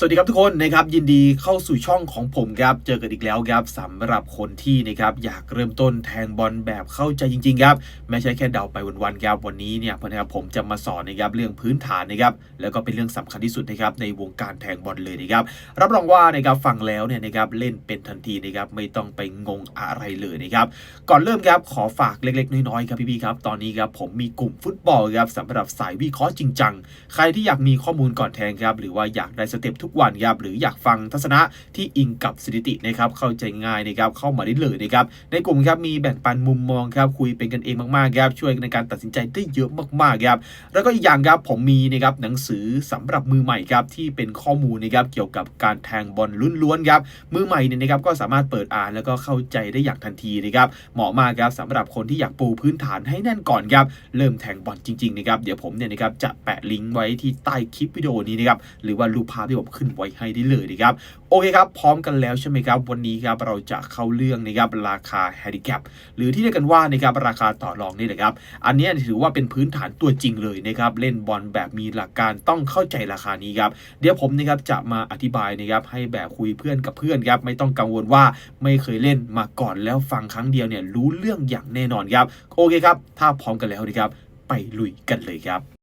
สวัสดีครับทุกคนนะครับยินดีเข้าสู่ช่องของผมครับเจอกันอีกแล้วครับสำหรับคนที่นะครับอยากเริ่มต้นแทงบอลแบบเข้าใจจริงๆครับไม่ใช่แค่เดาไปวันๆครับวันนี้เนี่ยนะครับผมจะมาสอนนะครับเรื่องพื้นฐานนะครับแล้วก็เป็นเรื่องสำคัญที่สุดนะครับในวงการแทงบอลเลยนะครับรับรองว่านะครับฟังแล้วเนี่ยนะครับเล่นเป็นทันทีนะครับไม่ต้องไปงงอะไรเลยนะครับก่อนเริ่มครับขอฝากเล็กๆน้อยๆครับพี่ๆครับตอนนี้ครับผมมีกลุ่มฟุตบอลครับสำหรับสายวิเคราะห์จริงจังใครที่อยากมีข้อมูลก่อนแทงครับหรือว่าอยากได้สเต็ปทุกวันครับหรืออยากฟังทัศนะที่อิงกับสถิตินะครับเข้าใจง่ายนะครับเข้ามาได้เลยนะครับในกลุ่มครับมีแบ่งปันมุมมองครับคุยเป็นกันเองมากๆครับช่วยในการตัดสินใจได้เยอะมากๆครับแล้วก็อีกอย่างครับผมมีนะครับหนังสือสำหรับมือใหม่ครับที่เป็นข้อมูลนะครับเกี่ยวกับการแทงบอลล้วนๆครับมือใหม่เนี่ยนะครับก็สามารถเปิดอ่านแล้วก็เข้าใจได้อย่างทันทีนะครับเหมาะมากครับสำหรับคนที่อยากปูพื้นฐานให้แน่นก่อนครับเริ่มแทงบอลจริงๆนะครับเดี๋ยวผมเนี่ยนะครับจะแปะลิงก์ไว้ที่ใต้คลิปวิดีโอนี้นะครับหรือว่ารูปภาพที่ผมขึ้นไว้ให้ได้เลยนะครับโอเคครับ พร้อมกันแล้วใช่ไหมครับวันนี้ครับเราจะเข้าเรื่องนะครับราคาแฮดิแคปหรือที่เรียกกันว่านะครับราคาต่อรองนี่แหละครับ อันนี้ถือว่าเป็นพื้นฐานตัวจริงเลยนะครับเล่นบอลแบบมีหลักการต้องเข้าใจราคานี้ครับเดี๋ยวผมนะครับจะมาอธิบายนะครับให้แบบคุยเพื่อนกับเพื่อนครับไม่ต้องกังวลว่าไม่เคยเล่นมาก่อนแล้วฟังครั้งเดียวเนี่ยรู้เรื่องอย่างแน่นอนครับโอเคครับถ้าพร้อมกันแล้วนะครับไปลุยกันเลยครับ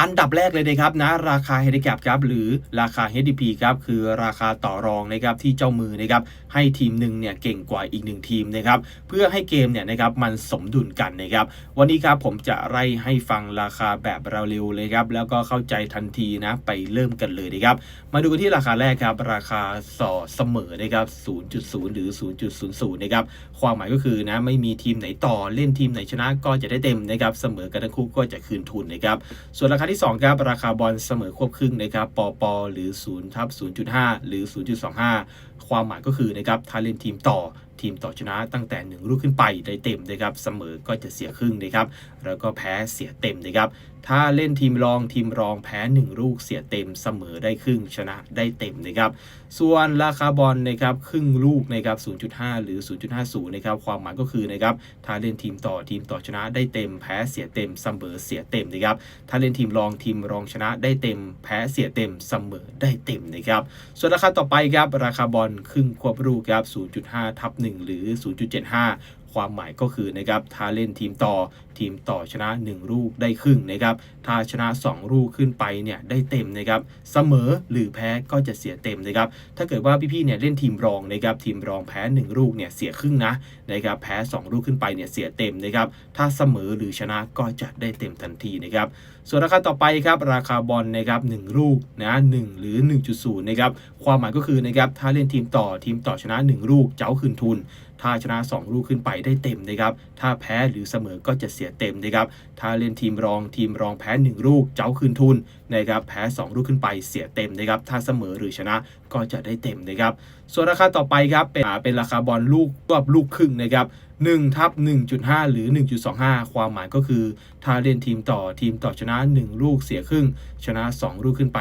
อันดับแรกเลยนะครับนะราคา h ฮด c a p ครับหรือราคา HDP ครับคือราคาต่อรองนะครับที่เจ้ามือนะครับให้ทีมหนึ่งเนี่ยเก่งกว่าอีกหนึ่งทีมนะครับเพื่อให้เกมเนี่ยนะครับมันสมดุลกันนะครับวันนี้ครับผมจะไล่ให้ฟังราคาแบบเร็วๆเลยครับแล้วก็เข้าใจทันทีนะไปเริ่มกันเลยนะครับมาดูกันที่ราคาแรกครับราคาส่อเสมอนะครับ0.0 หรือ 0.00นะครับความหมายก็คือนะไม่มีทีมไหนต่อเล่นทีมไหนชนะก็จะได้เต็มนะครับเสมอกันทั้งคู่ก็จะคืนทุนนะครับส่วนราคาที่2ครับราคาบอลเสมอควบครึ่งนะครับปอปอหรือ0ทับ0.5 หรือ 0.25 ความหมายก็คือนะครับถ้าเล่นทีมต่อ ทีมต่อชนะตั้งแต่ 1 ลูกขึ้นไปได้เต็มนะครับเสมอก็จะเสียครึ่งนะครับแล้วก็แพ้เสียเต็มนะครับถ้าเล่นทีมรองทีมรองแพ้ 1 ลูกเสียเต็มเสมอได้ครึ่งชนะได้เต็มนะครับส่วนราคาบอลนะครับครึ่งลูกนะครับ 0.5 หรือ 0.50 นะครับความหมายก็คือนะครับถ้าเล่นทีมต่อทีมต่อชนะได้เต็ม แพ้เสียเต็มเสมอเสียเต็มนะครับถ้าเล่นทีมรองทีมรองชนะได้เต็ม แพ้เสียเต็มเสมอได้เต็มนะครับส่วนราคาต่อไปครับราคาบอลครึ่งควบรูปครับ 0.5 ทับหรือ 0.75 ความหมายก็คือนะครับถ้าเล่นทีมต่อทีมต่อชนะ 1 ลูกได้ครึ่งนะครับถ้าชนะ 2 ลูกขึ้นไปเนี่ยได้เต็มนะครับเสมอหรือแพ้ก็จะเสียเต็มนะครับถ้าเกิดว่าพี่ๆเนี่ยเล่นทีมรองนะครับทีมรองแพ้ 1 ลูกเนี่ยเสียครึ่งนะนะครับแพ้ 2 ลูกขึ้นไปเนี่ยเสียเต็มนะครับถ้าเสมอหรือชนะก็จะได้เต็มทันทีนะครับส่วนราคาต่อไปครับราคาบอลนะครับ1ลูกนะ1หรือ 1.0นะครับความหมายก็คือนะครับถ้าเล่นทีมต่อทีมต่อชนะ 1 ลูกเจ้าคืนทุนถ้าชนะ 2 ลูกขึ้นไปได้เต็มนะครับ ถ้าแพ้หรือเสมอก็จะเสียเต็มนะครับ ถ้าเล่นทีมรองทีมรองแพ้ 1 ลูกเจ้าคืนทุนนะครับ แพ้ 2 ลูกขึ้นไปเสียเต็มนะครับ ถ้าเสมอหรือชนะก็จะได้เต็มนะครับ ส่วนราคาต่อไปครับเป็นเป็นราคาบอลลูกรอบลูกครึ่งนะครับ1ทับ1.5 หรือ 1.25 ความหมายก็คือ ถ้าเล่นทีมต่อทีมต่อชนะ 1 ลูกเสียครึ่ง ชนะ 2 ลูกขึ้นไป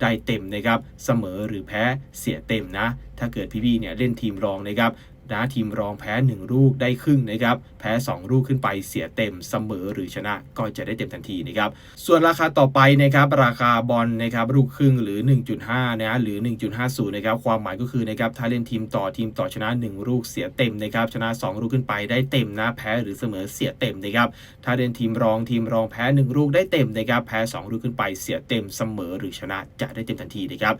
ได้เต็มนะครับ เสมอหรือแพ้เสียเต็มนะ ถ้าเกิดพี่ๆเนี่ยเล่นทีมรองนะครับ นะทีมรองแพ้ 1 ลูกได้ครึ่งนะครับแพ้ 2 ลูกขึ้นไปเสียเต็มเสมอหรือชนะก็จะได้เต็มทันทีนะครับส่วนราคาต่อไปนะครับราคาบอลนะครับลูกครึ่งหรือ 1.5นะหรือ 1.50นะครับความหมายก็คือนะครับถ้าเล่นทีมต่อทีมต่อชนะ 1 ลูกเสียเต็มนะครับชนะ 2 ลูกขึ้นไปได้เต็มนะแพ้หรือเสมอเสียเต็มนะครับถ้าเล่นทีมรองทีมรองแพ้ 1 ลูกได้เต็มนะครับแพ้ 2 ลูกขึ้นไปเสียเต็มเสมอหรือชนะจะได้เต็มทันทีนะครับ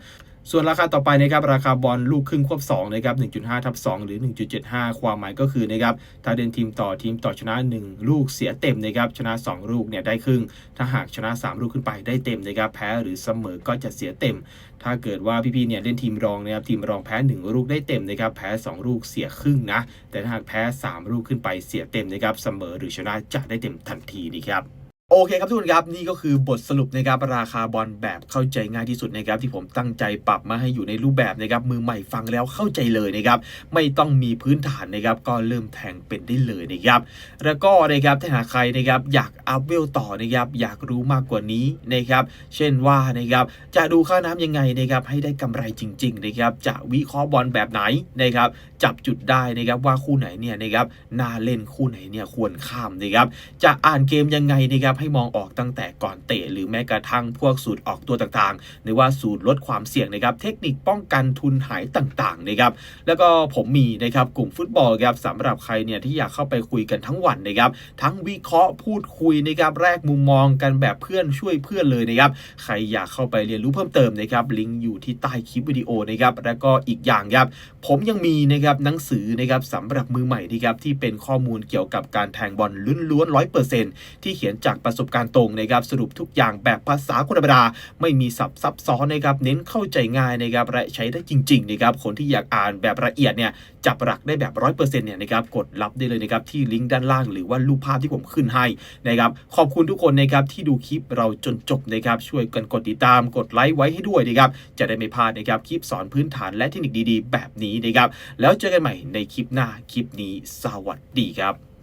ส่วนราคาต่อไปนะครับราคาบอลลูกครึ่งควบ2นะครับ1.5ทับ2หรือ 1.75 ความหมายก็คือนะครับถ้าเดินทีมต่อทีมต่อชนะ 1 ลูกเสียเต็มนะครับชนะ 2 ลูกเนี่ยได้ครึ่ง ถ้าหากชนะ 3 ลูกขึ้นไปได้เต็มนะครับแพ้หรือเสมอก็จะเสียเต็ม ถ้าเกิดว่าพี่ๆเนี่ยเล่นทีมรองนะครับทีมรองแพ้ 1 ลูกได้เต็มนะครับแพ้ 2 ลูกเสียครึ่งนะแต่ถ้าหากแพ้ 3 ลูกขึ้นไปเสียเต็มนะครับเสมอหรือชนะจะได้เต็มทันทีนะครับ โอเคครับทุกคนครับนี่ก็คือบทสรุปนะครับราคาบอลแบบเข้าใจง่ายที่สุดนะครับที่ผมตั้งใจปรับมาให้อยู่ในรูปแบบนะครับมือใหม่ฟังแล้วเข้าใจเลยนะครับไม่ต้องมีพื้นฐานนะครับก็เริ่มแทงเป็นได้เลยนะครับแล้วก็นะครับถ้าหากใครนะครับอยากอัพเวลต่อนะครับอยากรู้มากกว่านี้นะครับเช่นว่านะครับจะดูค่าน้ำยังไงนะครับให้ได้กำไรจริงๆนะครับจะวิเคราะห์บอลแบบไหนนะครับจับจุดได้นะครับว่าคู่ไหนเนี่ยนะครับน่าเล่นคู่ไหนเนี่ยควรข้ามนะครับจะอ่านเกมยังไงนะครับครับให้มองออกตั้งแต่ก่อนเตะ หรือแม้กระทั่งพวกสูตรออกตัวต่างๆหรือว่าสูตรลดความเสี่ยงนะครับ เทคนิคป้องกันทุนหายต่างๆนะครับแล้วก็ผมมีนะครับกลุ่มฟุตบอลครับสำหรับใครเนี่ยที่อยากเข้าไปคุยกันทั้งวันนะครับ ทั้งวิเคราะห์พูดคุยนะครับแลกมุมมองกันแบบเพื่อนช่วยเพื่อนเลยนะครับใครอยากเข้าไปเรียนรู้เพิ่มเติมนะครับลิงก์อยู่ที่ใต้คลิปวิดีโอนะครับแล้วก็อีกอย่างครับผมยังมีนะครับหนังสือนะครับสำหรับมือใหม่นะครับที่เป็นข้อมูลเกี่ยวกับการแทงบอลล้วนๆร้อยเปอร์เซ็นที่เขียนจากประสบการณ์ตรงนะครับสรุปทุกอย่างแบบภาษาคนธรรมดาไม่มีสับซับซ้อนนะครับเน้นเข้าใจง่ายนะครับและใช้ได้จริงๆนะครับคนที่อยากอ่านแบบละเอียดเนี่ยจับหลักได้แบบร้อยเปอร์เซ็นต์เนี่ยนะครับกดรับได้เลยนะครับที่ลิงก์ด้านล่างหรือว่ารูปภาพที่ผมขึ้นให้นะครับขอบคุณทุกคนนะครับที่ดูคลิปเราจนจบนะครับช่วยกันกดติดตามกดไลค์ไว้ให้ด้วยนะครับจะได้ไม่พลาดนะครับคลิปสอนพื้นฐานและเทคนิคดีๆ แบบนี้นะครับแล้วเจอกันใหม่ในคลิปหน้าคลิปนี้สวัสดีครับ